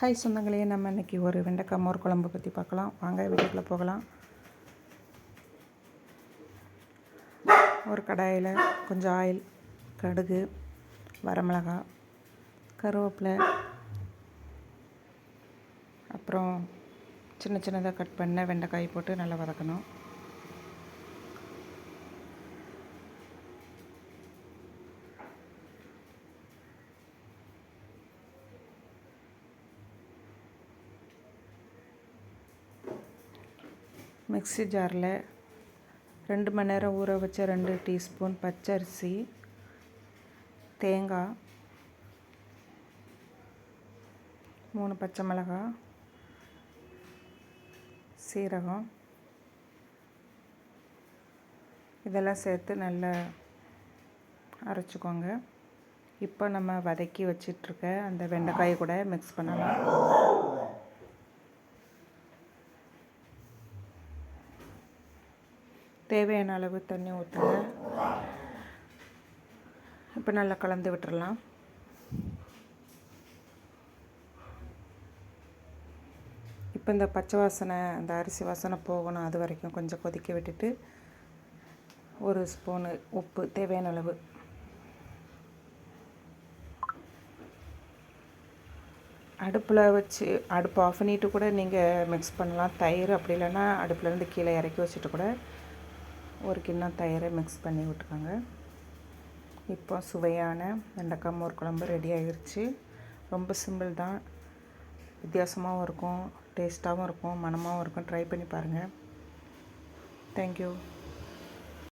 Hi சொந்தங்களே நம்ம இன்றைக்கி ஒரு வெண்டைக்காய் மோர் குழம்பு பற்றி பார்க்கலாம். வாங்க வீட்டுக்குள்ளே போகலாம். ஒரு கடாயில் கொஞ்சம் ஆயில் கடுகு வரமிளகாய் கருவேப்பிலை அப்புறம் சின்ன சின்னதாக கட் பண்ண வெண்டைக்காய் போட்டு நல்லா வதக்கணும். மிக்ஸி ஜாரில் ரெண்டு மணி நேரம் ஊற வச்ச ரெண்டு டீஸ்பூன் பச்சரிசி தேங்காய் மூணு பச்சை மிளகாய் சீரகம். இதெல்லாம் சேர்த்து நல்லா அரைச்சிக்கோங்க. இப்போ நம்ம வதக்கி வச்சிட்ருக்க அந்த வெண்டைக்காயை கூட மிக்ஸ் பண்ணலாம். தேவையான அளவு தண்ணி ஊற்றுங்க இப்போ நல்லா கலந்து விட்டுறலாம். இப்போ இந்த பச்சை வாசனை அந்த அரிசி வாசனை போகணும். அது வரைக்கும் கொஞ்சம் கொதிக்க விட்டுட்டு ஒரு ஸ்பூனு உப்பு தேவையான அளவு. அடுப்பில் வச்சு அடுப்பு ஆஃப் பண்ணிவிட்டு கூட நீங்கள் மிக்ஸ் பண்ணலாம். தயிர் அப்படி இல்லைன்னா அடுப்புலேருந்து கீழே இறக்கி வச்சுட்டு கூட ஒரு கிண்ணம் தயிரை மிக்ஸ் பண்ணி விட்டுக்கோங்க. இப்போ சுவையான வெண்டைக்காய் மோர் குழம்பு ரெடி ஆகிருச்சு ரொம்ப சிம்பிள் தான். வித்தியாசமாகவும் இருக்கும் டேஸ்ட்டாகவும் இருக்கும் மனமாகவும் இருக்கும். ட்ரை பண்ணி பாருங்கள் தேங்க்யூ